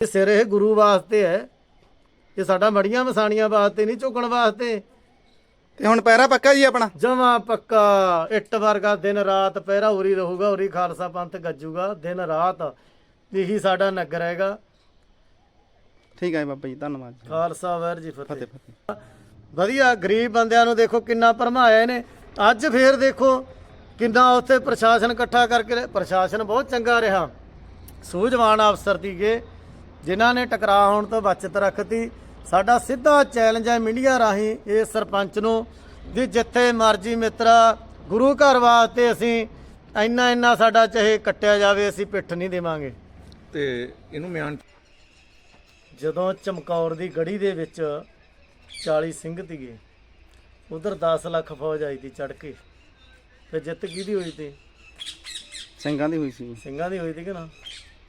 ਇਹ ਸਿਰ ਇਹ ਗੁਰੂ ਵਾਸਤੇ ਹੈ। ਇਹ ਸਾਡਾ ਮੜੀਆਂ ਵਸਾਣੀਆਂ ਵਾਸਤੇ ਨਹੀਂ ਝੁਕਣ ਵਾਸਤੇ। ਤੇ ਹੁਣ ਪਹਿਰਾ ਪੱਕਾ ਜੀ ਆਪਣਾ? ਜਮਾ ਪੱਕਾ। ਇੱਟ ਵਰਗਾ ਦਿਨ ਰਾਤ ਪਹਿਰਾ ਉਰੀ ਰਹੂਗਾ ਉਰੀ ਖਾਲਸਾ ਪੰਥ ਗੱਜੂਗਾ। ਦਿਨ ਰਾਤ ਇਹੀ ਸਾਡਾ ਨਗਰ ਹੈਗਾ। ਠੀਕ ਹੈ ਬਾਬਾ ਜੀ ਧੰਨਵਾਦ ਜੀ। ਖਾਲਸਾ ਵਾਹਿਗੁਰੂ ਜੀ ਫਤਿਹ। ਫਤਿਹ ਵਧੀਆ ਗਰੀਬ ਬੰਦਿਆਂ ਨੂੰ ਦੇਖੋ ਕਿੰਨਾ ਭਰਮਾਇਆ ਇਹਨੇ ਅੱਜ ਫੇਰ ਦੇਖੋ ਕਿੰਨਾ ਉੱਥੇ ਪ੍ਰਸ਼ਾਸਨ ਇਕੱਠਾ ਕਰਕੇ। ਪ੍ਰਸ਼ਾਸਨ ਬਹੁਤ ਚੰਗਾ ਰਿਹਾ। ਸੂਝਵਾਨ ਅਫਸਰ ਸੀਗੇ। ਜਿਨ੍ਹਾਂ ਨੇ ਟਕਰਾਅ ਹੋਣ ਤੋਂ ਬਚਤ ਰੱਖਤੀ ਸਾਡਾ ਸਿੱਧਾ ਚੈਲੰਜ ਹੈ ਮੀਡੀਆ ਰਾਹੀਂ ਇਹ ਸਰਪੰਚ ਨੂੰ ਵੀ ਜਿੱਥੇ ਮਰਜ਼ੀ ਮਿੱਤਰਾ ਗੁਰੂ ਘਰ ਵਾਸਤੇ ਅਸੀਂ ਇੰਨਾ ਇੰਨਾ ਸਾਡਾ ਚਾਹੇ ਕੱਟਿਆ ਜਾਵੇ ਅਸੀਂ ਪਿੱਠ ਨਹੀਂ ਦੇਵਾਂਗੇ। ਤੇ ਇਹਨੂੰ ਮਿਆਨ ਜਦੋਂ ਚਮਕੌਰ ਦੀ ਗੜੀ ਦੇ ਵਿੱਚ 40 ਸਿੰਘ ਤੀਗੇ ਉਧਰ 10 ਲੱਖ ਫੌਜ ਆਈ ਤੀ ਚੜ ਕੇ। ਫਿਰ ਜਿੱਤ ਕਿਹਦੀ ਹੋਈ ਤੀ ਸਿੰਘਾਂ ਦੀ ਹੋਈ ਸੀ। ਸਿੰਘਾਂ ਦੀ ਹੋਈ ਤੀ ਕਿ ਨਾ?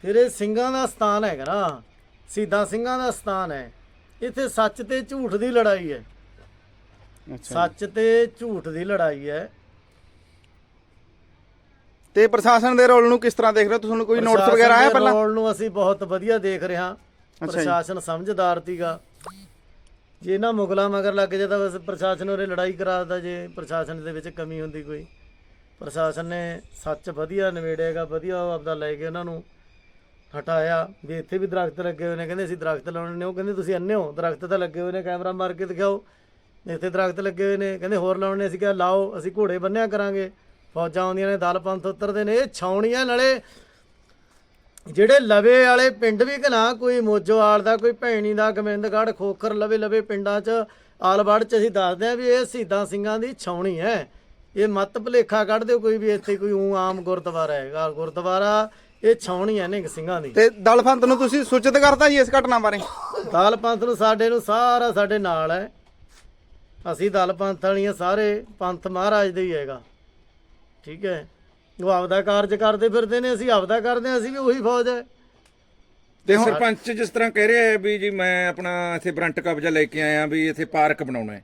ਫਿਰ ਇਹ ਸਿੰਘਾਂ ਦਾ ਸਥਾਨ ਹੈਗਾ ਨਾ। ਸਿੱਧਾ ਸਿੰਘਾਂ ਦਾ ਸਥਾਨ ਹੈ। ਇੱਥੇ ਸੱਚ ਤੇ ਝੂਠ ਦੀ ਲੜਾਈ ਹੈ। ਅੱਛਾ। ਸੱਚ ਤੇ ਝੂਠ ਦੀ ਲੜਾਈ ਹੈ। ਤੇ ਪ੍ਰਸ਼ਾਸਨ ਦੇ ਰੋਲ ਨੂੰ ਕਿਸ ਤਰ੍ਹਾਂ ਦੇਖ ਰਹੇ ਹੋ? ਤੁਹਾਨੂੰ ਕੋਈ ਨੋਟਿਸ ਪ੍ਰਸ਼ਾਸਨ ਵਗੈਰਾ ਆਇਆ ਦੇ ਪਹਿਲਾਂ? ਰੋਲ ਨੂੰ ਅਸੀਂ ਬਹੁਤ ਵਧੀਆ ਦੇਖ ਰਹੇ ਹਾਂ। ਜੀ। ਪ੍ਰਸ਼ਾਸਨ ਸਮਝਦਾਰ ਤੀਗਾ। ਜੇ ਇਹਨਾਂ ਮੁਗਲਾਂ ਮਗਰ ਲੱਗ ਜਾਂਦਾ ਬਸ ਪ੍ਰਸ਼ਾਸਨ ਉਹਨੇ ਲੜਾਈ ਕਰਾਦਾ ਜੇ। ਪ੍ਰਸ਼ਾਸਨ ਦੇ ਵਿੱਚ ਕਮੀ ਹੁੰਦੀ ਕੋਈ। ਪ੍ਰਸ਼ਾਸਨ ਨੇ ਸੱਚ ਵਧੀਆ ਨਿਬੇੜਿਆਗਾ ਵਧੀਆ ਉਹ ਆਪਦਾ ਲੈ ਕੇ ਉਹਨਾਂ ਨੂੰ। ਹਟਾਇਆ ਵੀ ਇੱਥੇ ਵੀ ਦਰਖਤ ਲੱਗੇ ਹੋਏ ਨੇ। ਕਹਿੰਦੇ ਅਸੀਂ ਦਰਖਤ ਲਾਉਣੇ ਨੇ। ਉਹ ਕਹਿੰਦੇ ਤੁਸੀਂ ਅੰਨੇ ਹੋ। ਦਰਖਤ ਤਾਂ ਲੱਗੇ ਹੋਏ ਨੇ। ਕੈਮਰਾ ਮਾਰ ਕੇ ਦਿਖਾਓ। ਇੱਥੇ ਦਰਖਤ ਲੱਗੇ ਹੋਏ ਨੇ। ਕਹਿੰਦੇ ਹੋਰ ਲਾਉਣੇ। ਅਸੀਂ ਕਿਹਾ ਲਾਓ। ਅਸੀਂ ਘੋੜੇ ਬੰਨਿਆ ਕਰਾਂਗੇ। ਫੌਜਾਂ ਆਉਂਦੀਆਂ ਨੇ। ਦਲ ਪੰਥ ਉਤਰਦੇ ਨੇ। ਇਹ ਛਾਉਣੀਆਂ ਨਾਲੇ ਜਿਹੜੇ ਲਵੇ ਵਾਲੇ ਪਿੰਡ ਵੀ ਕਨਾ ਕੋਈ ਮੋਜੋਵਾਲ ਦਾ, ਕੋਈ ਭੈਣੀ ਦਾ, ਗੋਬਿੰਦਗੜ੍ਹ, ਖੋਖਰ, ਲਵੇ ਲਵੇ ਪਿੰਡਾਂ 'ਚ, ਆਲਵੜ 'ਚ ਅਸੀਂ ਦੱਸਦੇ ਆ ਵੀ ਇਹ ਸ਼ਹੀਦਾਂ ਸਿੰਘਾਂ ਦੀ ਛਾਉਣੀ ਹੈ। ਇਹ ਮਤ ਭਲੇਖਾ ਕੱਢ ਦਿਓ ਕੋਈ ਵੀ ਇੱਥੇ ਕੋਈ ਊਂ ਆਮ ਗੁਰਦੁਆਰਾ ਹੈਗਾ। ਗੁਰਦੁਆਰਾ ਇਹ ਛਾਉਣੀ ਹੈ ਨਿੰਗ ਸਿੰਘਾਂ ਦੀ। ਤੇ ਦਲਫੰਤ ਨੂੰ ਤੁਸੀਂ ਸੂਚਿਤ ਕਰਤਾ ਜੀ ਇਸ ਘਟਨਾ ਬਾਰੇ? ਦਲ ਪੰਥ ਨੂੰ ਸਾਡੇ ਨੂੰ ਸਾਰਾ ਸਾਡੇ ਨਾਲ ਹੈ। ਅਸੀਂ ਦਲ ਪੰਥ ਵਾਲੀਆਂ ਸਾਰੇ ਪੰਥ ਮਹਾਰਾਜ ਦੇ ਹੀ ਹੈਗਾ। ਠੀਕ ਹੈ। ਉਹ ਆਪਦਾ ਕਾਰਜ ਕਰਦੇ ਫਿਰਦੇ ਨੇ ਅਸੀਂ ਆਪਦਾ ਕਰਦੇ ਹਾਂ ਅਸੀਂ ਵੀ ਉਹੀ ਫੌਜ ਹੈ। ਤੇ ਸਰਪੰਚ ਜਿਸ ਤਰ੍ਹਾਂ ਕਹਿ ਰਿਹਾ ਹੈ ਵੀ ਜੀ ਮੈਂ ਆਪਣਾ ਇੱਥੇ ਬਰੰਟ ਕਬਜ਼ਾ ਲੈ ਕੇ ਆਇਆ ਵੀ ਇੱਥੇ ਪਾਰਕ ਬਣਾਉਣਾ ਹੈ।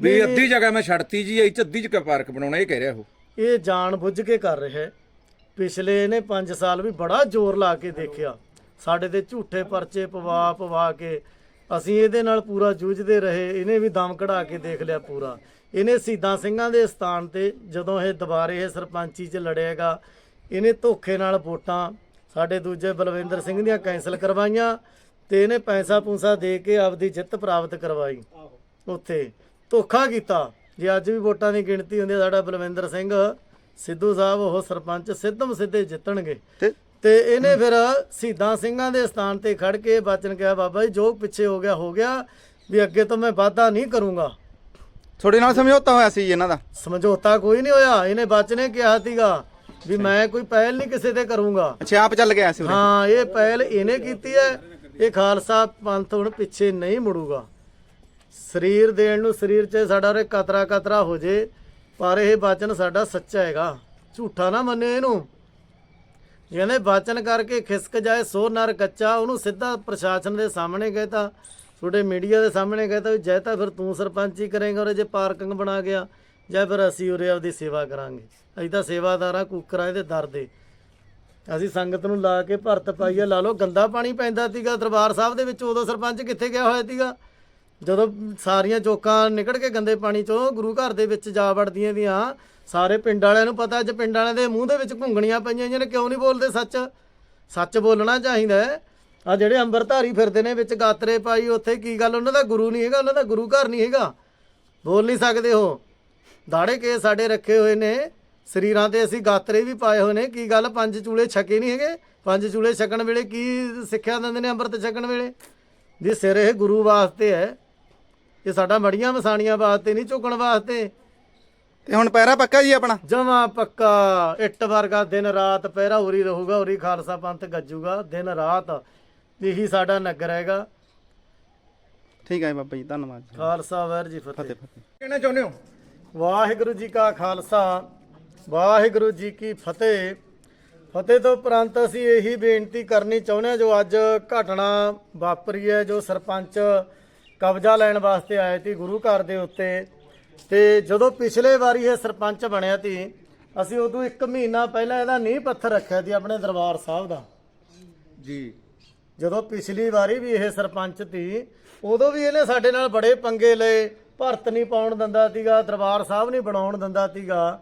ਵੀ ਅੱਧੀ ਜਗ੍ਹਾ ਮੈਂ ਛੱਡਤੀ ਜੀ ਇਹ 'ਚ ਅੱਧੀ ਜਗ੍ਹਾ ਪਾਰਕ ਬਣਾਉਣਾ ਇਹ ਕਹਿ ਰਿਹਾ ਉਹ। ਇਹ ਜਾਣ ਬੁੱਝ ਕੇ ਕਰ ਰਿਹਾ ਹੈ। ਪਿਛਲੇ ਇਹਨੇ 5 ਸਾਲ ਵੀ ਬੜਾ ਜ਼ੋਰ ਲਾ ਕੇ ਦੇਖਿਆ। ਸਾਡੇ ਤੇ ਝੂਠੇ ਪਰਚੇ ਪਵਾ ਪਵਾ ਕੇ ਅਸੀਂ ਇਹਦੇ ਨਾਲ ਪੂਰਾ ਜੂਝਦੇ ਰਹੇ ਇਹਨੇ ਵੀ ਦਮ ਕਢਾ ਕੇ ਦੇਖ ਲਿਆ ਪੂਰਾ। ਇਹਨੇ ਸੀਦਾਂ ਸਿੰਘਾਂ ਦੇ ਸਥਾਨ ਤੇ ਜਦੋਂ ਇਹ ਦੁਬਾਰੇ ਇਹ ਸਰਪੰਚੀ 'ਚ ਲੜੇਗਾ ਇਹਨੇ ਧੋਖੇ ਨਾਲ ਵੋਟਾਂ ਸਾਡੇ ਦੂਜੇ ਬਲਵਿੰਦਰ ਸਿੰਘ ਦੀਆਂ ਕੈਂਸਲ ਕਰਵਾਈਆਂ ਤੇ ਇਹਨੇ ਪੈਸਾ ਪੂਸਾ ਦੇ ਕੇ ਆਪਦੀ ਜਿੱਤ ਪ੍ਰਾਪਤ ਕਰਵਾਈ। ਉੱਥੇ ਧੋਖਾ ਕੀਤਾ। ਜੇ ਅੱਜ ਵੀ ਵੋਟਾਂ ਦੀ ਗਿਣਤੀ ਹੁੰਦੀ ਸਾਡਾ ਬਲਵਿੰਦਰ ਸਿੰਘ ਸਿੱਧੂ ਸਾਹਿਬ ਉਹ ਸਰਪੰਚ ਸਿੱਧਮ ਸਿੱਧੇ ਜਿੱਤਣਗੇ। ਤੇ ਇਹਨੇ ਫਿਰ ਸ਼ਹੀਦਾਂ ਸਿੰਘਾਂ ਦੇ ਸਥਾਨ ਤੇ ਖੜ ਕੇ ਬਚਨ ਕਿਹਾ ਬਾਬਾ ਜੀ ਜੋ ਪਿੱਛੇ ਹੋ ਗਿਆ ਹੋ ਗਿਆ। ਵੀ ਅੱਗੇ ਤੋਂ ਮੈਂ ਵਾਅਦਾ ਨਹੀਂ ਕਰੂੰਗਾ। ਤੁਹਾਡੇ ਨਾਲ ਸਮਝੌਤਾ ਹੋਇਆ ਸੀ ਇਹਨਾਂ ਦਾ? ਸਮਝੌਤਾ ਕੋਈ ਨਹੀਂ ਹੋਇਆ। ਇਹਨੇ ਬਚਨੇ ਕਿਹਾ ਸੀਗਾ ਵੀ ਮੈਂ ਕੋਈ ਪਹਿਲ ਨਹੀਂ ਕਿਸੇ ਤੇ ਕਰੂੰਗਾ। ਅੱਛਾ ਆਪ ਚੱਲ ਗਿਆ ਸੀ ਹਾਂ ਇਹ ਪਹਿਲ ਇਹਨੇ ਕੀਤੀ ਹੈ। ਇਹ ਖਾਲਸਾ ਪੰਥ ਹੁਣ ਪਿੱਛੇ ਨਹੀਂ ਮੁੜੂਗਾ। ਸਰੀਰ ਦੇਣ ਨੂੰ ਸਰੀਰ 'ਚ ਸਾਡਾ ਉਰੇ ਕਤਰਾ ਕਤਰਾ ਹੋ ਜੇ, ਪਰ ਇਹ ਬਚਨ ਸਾਡਾ ਸੱਚਾ ਹੈਗਾ। ਝੂਠਾ ਨਾ ਮੰਨਿਓ ਇਹਨੂੰ। ਜਿਹਨੇ ਬਚਨ ਕਰਕੇ ਖਿਸਕ ਜਾਏ, ਸੋ ਨਰ ਕੱਚਾ, ਉਹਨੂੰ ਸਿੱਧਾ ਪ੍ਰਸ਼ਾਸਨ ਦੇ ਸਾਹਮਣੇ ਗਏ ਤਾਂ ਤੁਹਾਡੇ ਮੀਡੀਆ ਦੇ ਸਾਹਮਣੇ ਗਏ ਤਾਂ ਵੀ ਜੈ ਤਾਂ ਫਿਰ ਤੂੰ ਸਰਪੰਚ ਹੀ ਕਰੇਂਗਾ ਔਰ ਜੇ ਪਾਰਕਿੰਗ ਬਣਾ ਗਿਆ, ਜਾਂ ਫਿਰ ਅਸੀਂ ਉਰੇ ਆਪਦੀ ਸੇਵਾ ਕਰਾਂਗੇ। ਅਸੀਂ ਤਾਂ ਸੇਵਾਦਾਰਾਂ ਕੁੱਕਰਾਂ ਇਹਦੇ ਦਰ ਦੇ। ਅਸੀਂ ਸੰਗਤ ਨੂੰ ਲਾ ਕੇ ਭਰਤ ਪਾਈਆ ਲਾ ਲਓ। ਗੰਦਾ ਪਾਣੀ ਪੈਂਦਾ ਸੀਗਾ ਦਰਬਾਰ ਸਾਹਿਬ ਦੇ ਵਿੱਚ, ਉਦੋਂ ਸਰਪੰਚ ਕਿੱਥੇ ਗਿਆ ਹੋਇਆ ਸੀਗਾ? ਜਦੋਂ ਸਾਰੀਆਂ ਚੋਕਾਂ ਨਿਕਲ ਕੇ ਗੰਦੇ ਪਾਣੀ ਚੋਂ ਗੁਰੂ ਘਰ ਦੇ ਵਿੱਚ ਜਾ ਵੜਦੀਆਂ ਦੀਆਂ, ਸਾਰੇ ਪਿੰਡ ਵਾਲਿਆਂ ਨੂੰ ਪਤਾ ਅੱਜ ਪਿੰਡ ਵਾਲਿਆਂ ਦੇ ਮੂੰਹ ਦੇ ਵਿੱਚ ਘੁੰਗਣੀਆਂ ਪਈਆਂ ਇਹਨਾਂ ਨੇ, ਕਿਉਂ ਨਹੀਂ ਬੋਲਦੇ ਸੱਚ? ਸੱਚ ਬੋਲਣਾ ਚਾਹੀਦਾ ਹੈ। ਆ ਜਿਹੜੇ ਅੰਬਰਧਾਰੀ ਫਿਰਦੇ ਨੇ ਵਿੱਚ ਗਾਤਰੇ ਪਾਈ, ਉੱਥੇ ਕੀ ਗੱਲ? ਉਹਨਾਂ ਦਾ ਗੁਰੂ ਨਹੀਂ ਹੈਗਾ, ਉਹਨਾਂ ਦਾ ਗੁਰੂ ਘਰ ਨਹੀਂ ਹੈਗਾ। ਬੋਲ ਨਹੀਂ ਸਕਦੇ ਉਹ। ਦਾੜੇ ਕੇ ਸਾਡੇ ਰੱਖੇ ਹੋਏ ਨੇ। ਸਰੀਰਾਂ ਤੇ ਅਸੀਂ ਗਾਤਰੇ ਵੀ ਪਾਏ ਹੋਏ ਨੇ। ਕੀ ਗੱਲ? ਪੰਜ ਚੂਲੇ ਛਕੇ ਨਹੀਂ ਹੈਗੇ? ਪੰਜ ਚੂਲੇ ਛਕਣ ਵੇਲੇ ਕੀ ਸਿੱਖਿਆ ਦਿੰਦੇ ਨੇ ਅੰਮ੍ਰਿਤ ਛਕਣ ਵੇਲੇ? ਜੇ ਸਿਰ ਇਹ ਗੁਰੂ ਵਾਸਤੇ ਹੈ। ਇਹ ਸਾਡਾ ਮੜੀਆਂ ਵਸਾਣੀਆਂ ਵਾਸਤੇ ਨਹੀਂ ਝੁਕਣ ਵਾਸਤੇ। ਤੇ ਹੁਣ ਪਹਿਰਾ ਪੱਕਾ ਜੀ ਆਪਣਾ? ਜਮਾ ਪੱਕਾ। ਇੱਟ ਵਰਗਾ ਦਿਨ ਰਾਤ ਪਹਿਰਾ ਉਰੀ ਰਹੂਗਾ ਉਰੀ ਖਾਲਸਾ ਪੰਥ ਗੱਜੂਗਾ ਦਿਨ ਰਾਤ ਇਹੀ ਸਾਡਾ ਨਗਰ ਹੈਗਾ। ਠੀਕ ਹੈ ਬਾਬਾ ਜੀ ਧੰਨਵਾਦ ਜੀ। ਖਾਲਸਾ ਵਾਹਿਗੁਰੂ ਜੀ ਫਤਿਹ। ਫਤਿਹ ਫਤਿਹ। ਕਹਿਣਾ ਚਾਹੁੰਦੇ ਹੋ? ਵਾਹਿਗੁਰੂ ਜੀ ਕਾ ਖਾਲਸਾ ਵਾਹਿਗੁਰੂ ਜੀ ਕੀ ਫਤਿਹ। ਫਤਿਹ ਤੋਂ ਉਪਰੰਤ ਅਸੀਂ ਇਹੀ ਬੇਨਤੀ ਕਰਨੀ ਚਾਹੁੰਦੇ ਹਾਂ ਜੋ ਅੱਜ ਘਟਨਾ ਵਾਪਰੀ ਹੈ ਜੋ ਸਰਪੰਚ ਕਬਜ਼ਾ ਲੈਣ ਵਾਸਤੇ ਆਏ ਸੀ ਗੁਰੂ ਘਰ ਦੇ ਉੱਤੇ। ਤੇ ਜਦੋਂ ਪਿਛਲੇ ਵਾਰੀ ਇਹ ਸਰਪੰਚ ਬਣਿਆ ਸੀ ਅਸੀਂ ਉਦੋਂ 1 ਮਹੀਨਾ ਪਹਿਲਾਂ ਇਹਦਾ ਨੀਂਹ ਪੱਥਰ ਰੱਖਿਆ ਸੀ ਆਪਣੇ ਦਰਬਾਰ ਸਾਹਿਬ ਦਾ। ਜੀ। ਜਦੋਂ ਪਿਛਲੀ ਵਾਰੀ ਵੀ ਇਹ ਸਰਪੰਚ ਤੀ ਉਦੋਂ ਵੀ ਇਹਨੇ ਸਾਡੇ ਨਾਲ ਬੜੇ ਪੰਗੇ ਲਏ ਭਰਤ ਨਹੀਂ ਪਾਉਣ ਦਿੰਦਾ ਸੀਗਾ ਦਰਬਾਰ ਸਾਹਿਬ ਨਹੀਂ ਬਣਾਉਣ ਦਿੰਦਾ ਸੀਗਾ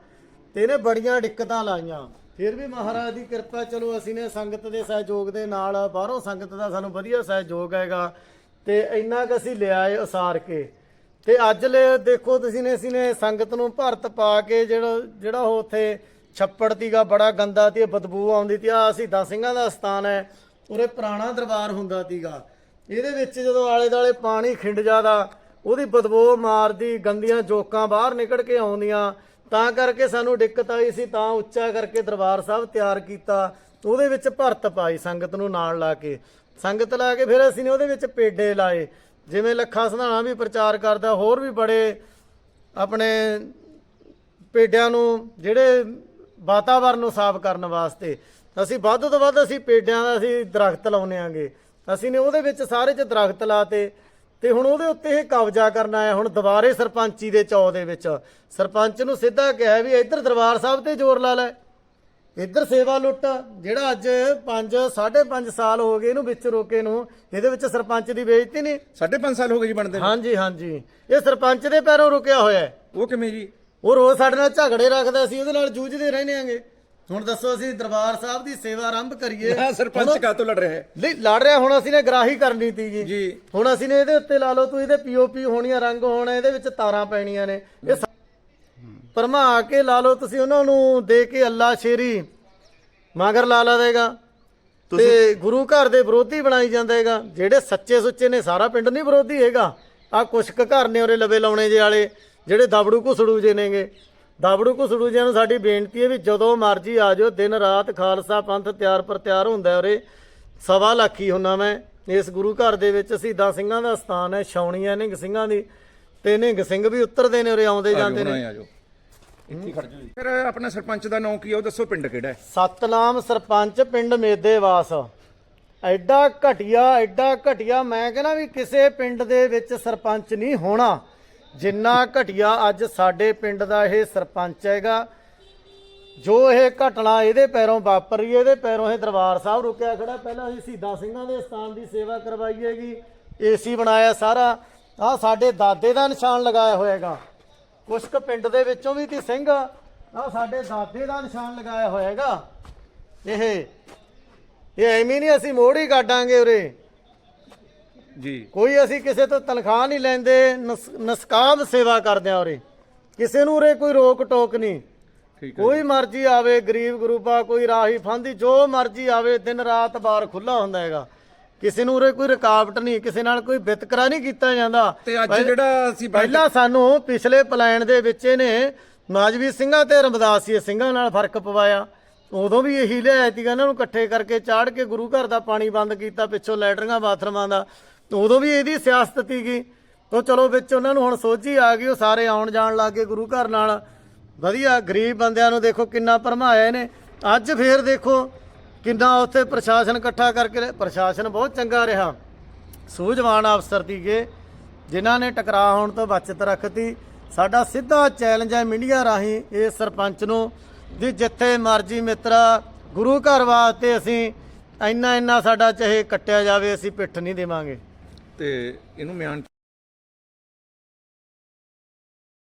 ਤੇ ਇਹਨੇ ਬੜੀਆਂ ਦਿੱਕਤਾਂ ਲਾਈਆਂ। ਫਿਰ ਵੀ ਮਹਾਰਾਜ ਦੀ ਕਿਰਪਾ ਚਲੋ ਅਸੀਂ ਨੇ ਸੰਗਤ ਦੇ ਸਹਿਯੋਗ ਦੇ ਨਾਲ ਬਾਹਰੋਂ ਸੰਗਤ ਦਾ ਸਾਨੂੰ ਵਧੀਆ ਸਹਿਯੋਗ ਹੈਗਾ। ਤੇ ਇੰਨਾ ਕੁ ਅਸੀਂ ਲਿਆਏ ਉਸਾਰ ਕੇ। ਤੇ ਅੱਜ ਲੈ ਦੇਖੋ ਤੁਸੀਂ ਨੇ ਅਸੀਂ ਨੇ ਸੰਗਤ ਨੂੰ ਭਰਤ ਪਾ ਕੇ ਜਿਹੜਾ ਜਿਹੜਾ ਉਹ ਉੱਥੇ ਛੱਪੜ ਤੀਗਾ ਬੜਾ ਗੰਦਾ ਤੇ ਬਦਬੂ ਆਉਂਦੀ ਤੀ ਆ ਅਸੀਂ ਸਿੰਘਾਂ ਦਾ ਸਥਾਨ ਹੈ, ਉਰੇ ਪੁਰਾਣਾ ਦਰਬਾਰ ਹੁੰਦਾ ਤੀਗਾ। ਇਹਦੇ ਵਿੱਚ ਜਦੋਂ ਆਲੇ ਦਾਲੇ ਪਾਣੀ ਖਿੰਡ ਜਾਦਾ, ਉਹਦੀ ਬਦਬੂ ਮਾਰਦੀ, ਗੰਦੀਆਂ ਜੋਕਾਂ ਬਾਹਰ ਨਿਕਲ ਕੇ ਆਉਂਦੀਆਂ। ਤਾਂ ਕਰਕੇ ਸਾਨੂੰ ਦਿੱਕਤ ਆਈ ਸੀ, ਤਾਂ ਉੱਚਾ ਕਰਕੇ ਦਰਬਾਰ ਸਾਹਿਬ ਤਿਆਰ ਕੀਤਾ। ਉਹਦੇ ਵਿੱਚ ਭਰਤ ਪਾਈ ਸੰਗਤ ਨੂੰ ਨਾਲ ਲਾ ਕੇ। ਸੰਗਤ ਲਾ ਕੇ ਫਿਰ ਅਸੀਂ ਨੇ ਉਹਦੇ ਵਿੱਚ ਪੇਡੇ ਲਾਏ। ਜਿਵੇਂ ਲੱਖਾ ਸੰਧਾਣਾ ਵੀ ਪ੍ਰਚਾਰ ਕਰਦਾ, ਹੋਰ ਵੀ ਬੜੇ ਆਪਣੇ ਪੇਡਿਆਂ ਨੂੰ, ਜਿਹੜੇ ਵਾਤਾਵਰਨ ਨੂੰ ਸਾਫ਼ ਕਰਨ ਵਾਸਤੇ। ਅਸੀਂ ਵੱਧ ਤੋਂ ਵੱਧ ਅਸੀਂ ਪੇਡਿਆਂ ਦਾ ਅਸੀਂ ਦਰਖਤ ਲਾਉਨੇ ਆਂਗੇ। ਅਸੀਂ ਨੇ ਉਹਦੇ ਵਿੱਚ ਸਾਰੇ ਚ ਦਰਖਤ ਲਾਤੇ ਤੇ ਹੁਣ ਉਹਦੇ ਉੱਤੇ ਇਹ ਕਬਜ਼ਾ ਕਰਨਾ ਹੈ ਹੁਣ ਦੁਬਾਰੇ ਸਰਪੰਚੀ ਦੇ ਚੌ ਦੇ ਵਿੱਚ। ਸਰਪੰਚ ਨੂੰ ਸਿੱਧਾ ਕਿਹਾ ਵੀ ਇੱਧਰ ਦਰਬਾਰ ਸਾਹਿਬ ਤੇ ਜ਼ੋਰ ਲਾ ਲੈ। ਇੱਧਰ ਸੇਵਾ ਲੁੱਟ ਜਿਹੜਾ ਅੱਜ 5 5.5 ਸਾਲ ਹੋ ਗਏ ਇਹਨੂੰ ਵਿੱਚ ਰੋਕੇ ਨੂੰ ਇਹਦੇ ਵਿੱਚ ਸਰਪੰਚ ਦੀ ਬੇਇੱਜ਼ਤੀ ਨਹੀਂ? 5.5 ਸਾਲ ਹੋ ਗਏ ਜੀ ਬਣਦੇ ਨੂੰ। ਹਾਂਜੀ ਹਾਂਜੀ। ਇਹ ਸਰਪੰਚ ਦੇ ਪੈਰੋਂ ਰੁਕਿਆ ਹੋਇਆ ਹੈ। ਉਹ ਕਿਵੇਂ ਜੀ? ਉਹ ਰੋਜ਼ ਸਾਡੇ ਨਾਲ ਝਗੜੇ ਰੱਖਦਾ ਸੀ ਉਹਦੇ ਨਾਲ ਜੂਝਦੇ ਰਹਿੰਦੇ ਆਂਗੇ। ਹੁਣ ਦੱਸੋ ਅਸੀਂ ਦਰਬਾਰ ਸਾਹਿਬ ਦੀ ਸੇਵਾ ਆਰੰਭ ਕਰੀਏ। ਹਾਂ ਸਰਪੰਚ ਕਾਹ ਤੋਂ ਲੜ ਰਿਹਾ ਹੈ? ਨਹੀਂ ਲੜ ਰਿਹਾ ਹੁਣ ਅਸੀਂ ਨੇ ਗਰਾਹੀ ਕਰਨੀ ਤੀਗੀ ਜੀ। ਹੁਣ ਅਸੀਂ ਨੇ ਇਹਦੇ ਉੱਤੇ ਲਾ ਲਓ ਤੂੰ ਇਹਦੇ ਪੀਓਪੀ ਹੋਣੀਆਂ ਰੰਗ ਹੋਣਾ ਇਹਦੇ ਵਿੱਚ ਤਾਰਾਂ ਪੈਣੀਆਂ ਨੇ। ਇਹ ਭਰਮਾ ਕੇ ਲਾ ਲਓ ਤੁਸੀਂ ਉਹਨਾਂ ਨੂੰ ਦੇ ਕੇ ਅੱਲਾ ਸ਼ੇਰੀ ਮਗਰ ਲਾ ਲਾ ਦੇਗਾ ਤੇ ਗੁਰੂ ਘਰ ਦੇ ਵਿਰੋਧੀ ਬਣਾਈ ਜਾਂਦਾ ਹੈਗਾ ਜਿਹੜੇ ਸੱਚੇ ਸੁੱਚੇ ਨੇ ਸਾਰਾ ਪਿੰਡ ਨਹੀਂ ਵਿਰੋਧੀ ਹੈਗਾ। ਆ ਕੁਛ ਕੁ ਘਰ ਨੇ ਉਰੇ ਲਵੇ ਲਾਉਣੇ ਜੇ ਵਾਲੇ ਜਿਹੜੇ ਦਬੜੂ ਘੁਸੜੂ ਜੇ ਨੇਗੇ। ਦਬੜੂ ਘੁਸੜੂ ਜਿਆਂ ਨੂੰ ਸਾਡੀ ਬੇਨਤੀ ਹੈ ਵੀ ਜਦੋਂ ਮਰਜ਼ੀ ਆ ਜਾਓ ਦਿਨ ਰਾਤ ਖਾਲਸਾ ਪੰਥ ਤਿਆਰ ਪਰ ਤਿਆਰ ਹੁੰਦਾ ਉਰੇ। ਸਵਾ ਲੱਖੀ ਹੁੰਨਾ ਮੈਂ ਇਸ ਗੁਰੂ ਘਰ ਦੇ ਵਿੱਚ ਸ਼ਹੀਦਾਂ ਸਿੰਘਾਂ ਦਾ ਸਥਾਨ ਹੈ ਛਾਉਣੀਆਂ ਨਿੰਗ ਸਿੰਘਾਂ ਦੀ ਤੇ ਨਿੰਗ ਸਿੰਘ ਵੀ ਉਤਰਦੇ ਨੇ ਉਰੇ ਆਉਂਦੇ ਜਾਂਦੇ ਨੇ। ਇੱਥੇ ਖੜ ਜਾਓ ਜੀ। ਫਿਰ ਆਪਣਾ ਸਰਪੰਚ ਦਾ ਨਾਮ ਕੀ ਹੈ ਉਹ ਦੱਸੋ ਪਿੰਡ ਕਿਹੜਾ ਹੈ? ਸਤਨਾਮ ਸਰਪੰਚ ਪਿੰਡ ਮੇਦੇਵਾਸ। ਐਡਾ ਘਟਿਆ ਐਡਾ ਘਟਿਆ ਮੈਂ ਕਹਿੰਦਾ ਵੀ ਕਿਸੇ ਪਿੰਡ ਦੇ ਵਿੱਚ ਸਰਪੰਚ ਨਹੀਂ ਹੋਣਾ। ਜਿੰਨਾ ਘਟਿਆ ਅੱਜ ਸਾਡੇ ਪਿੰਡ ਦਾ ਇਹ ਸਰਪੰਚ ਹੈਗਾ ਜੋ ਇਹ ਘਟਨਾ ਇਹਦੇ ਪੈਰੋਂ ਵਾਪਰ ਰਹੀ ਹੈ ਇਹਦੇ ਪੈਰੋਂ ਇਹ ਦਰਬਾਰ ਸਾਹਿਬ ਰੁਕਿਆ ਖੜਾ। ਪਹਿਲਾਂ ਅਸੀਂ ਸ਼ਹੀਦਾਂ ਸਿੰਘਾਂ ਦੇ ਸਥਾਨ ਦੀ ਸੇਵਾ ਕਰਵਾਈ ਹੈਗੀ ਏਸੀ ਬਣਾਇਆ ਸਾਰਾ। ਆ ਸਾਡੇ ਦਾਦੇ ਦਾ ਨਿਸ਼ਾਨ ਲਗਾਇਆ ਹੋਇਆਗਾ ਕੁਛ ਕੁ ਪਿੰਡ ਦੇ ਵਿੱਚੋਂ ਵੀ ਤੇ ਸਿੰਘ। ਆ ਸਾਡੇ ਦਾਦੇ ਦਾ ਨਿਸ਼ਾਨ ਲਗਾਇਆ ਹੋਇਆਗਾ। ਇਹ ਇਹ ਐਵੇਂ ਨਹੀਂ ਅਸੀਂ ਮੋੜ ਹੀ ਕੱਢਾਂਗੇ ਉਰੇ। ਜੀ। ਕੋਈ ਅਸੀਂ ਕਿਸੇ ਤੋਂ ਤਨਖਾਹ ਨਹੀਂ ਲੈਂਦੇ ਨਸ- ਨਸਕਾਮ ਸੇਵਾ ਕਰਦੇ ਆ ਉਰੇ। ਕਿਸੇ ਨੂੰ ਉਰੇ ਕੋਈ ਰੋਕ ਟੋਕ ਨਹੀਂ। ਕੋਈ ਮਰਜ਼ੀ ਆਵੇ ਗਰੀਬ ਗਰੂਪਾ ਕੋਈ ਰਾਹੀ ਫਾਂਦੀ ਜੋ ਮਰਜ਼ੀ ਆਵੇ ਦਿਨ ਰਾਤ ਬਾਰ ਖੁੱਲਾ ਹੁੰਦਾ ਹੈਗਾ। ਕਿਸੇ ਨੂੰ ਉਰੇ ਕੋਈ ਰੁਕਾਵਟ ਨਹੀਂ ਕਿਸੇ ਨਾਲ ਕੋਈ ਵਿਤਕਰਾ ਨਹੀਂ ਕੀਤਾ ਜਾਂਦਾ। ਤੇ ਅੱਜ ਜਿਹੜਾ ਅਸੀਂ ਪਹਿਲਾਂ ਸਾਨੂੰ ਪਿਛਲੇ ਪਲਾਨ ਦੇ ਵਿੱਚ ਇਹਨੇ ਮਾਜਵੀ ਸਿੰਘਾਂ ਤੇ ਰਮਦਾਸੀਏ ਸਿੰਘਾਂ ਨਾਲ ਫ਼ਰਕ ਪਵਾਇਆ। ਉਦੋਂ ਵੀ ਇਹੀ ਲਿਆਇਆ ਸੀਗਾ ਇਹਨਾਂ ਨੂੰ ਇਕੱਠੇ ਕਰਕੇ ਚਾੜ ਕੇ ਗੁਰੂ ਘਰ ਦਾ ਪਾਣੀ ਬੰਦ ਕੀਤਾ ਪਿੱਛੋਂ ਲੈਟਰਿੰਗਾਂ ਬਾਥਰੂਮਾਂ ਦਾ। ਤੇ ਉਦੋਂ ਵੀ ਇਹਦੀ ਸਿਆਸਤ ਸੀਗੀ। ਉਹ ਚਲੋ ਵਿੱਚ ਉਹਨਾਂ ਨੂੰ ਹੁਣ ਸੋਝੀ ਆ ਗਈ ਉਹ ਸਾਰੇ ਆਉਣ ਜਾਣ ਲੱਗੇ ਗੁਰੂ ਘਰ ਨਾਲ। ਵਧੀਆ ਗਰੀਬ ਬੰਦਿਆਂ ਨੂੰ ਦੇਖੋ ਕਿੰਨਾ ਭਰਮਾਇਆ ਇਹਨੇ। ਅੱਜ ਫੇਰ ਦੇਖੋ ਕਿੰਨਾ ਉੱਥੇ ਪ੍ਰਸ਼ਾਸਨ ਇਕੱਠਾ ਕਰਕੇ ਪ੍ਰਸ਼ਾਸਨ ਬਹੁਤ ਚੰਗਾ ਰਿਹਾ। ਸੂਝਵਾਨ ਅਫਸਰ ਸੀਗੇ। ਜਿਨ੍ਹਾਂ ਨੇ ਟਕਰਾਅ ਹੋਣ ਤੋਂ ਬਚਤ ਰੱਖਤੀ। ਸਾਡਾ ਸਿੱਧਾ ਚੈਲੰਜ ਹੈ ਮੀਡੀਆ ਰਾਹੀਂ ਇਹ ਸਰਪੰਚ ਨੂੰ ਵੀ ਜਿੱਥੇ ਮਰਜ਼ੀ ਮਿੱਤਰਾ, ਗੁਰੂ ਘਰ ਵਾਸਤੇ ਅਸੀਂ ਇੰਨਾ ਇੰਨਾ ਸਾਡਾ ਚਾਹੇ ਕੱਟਿਆ ਜਾਵੇ, ਅਸੀਂ ਪਿੱਠ ਨਹੀਂ ਦੇਵਾਂਗੇ। ਤੇ ਇਹਨੂੰ ਮਿਆਨ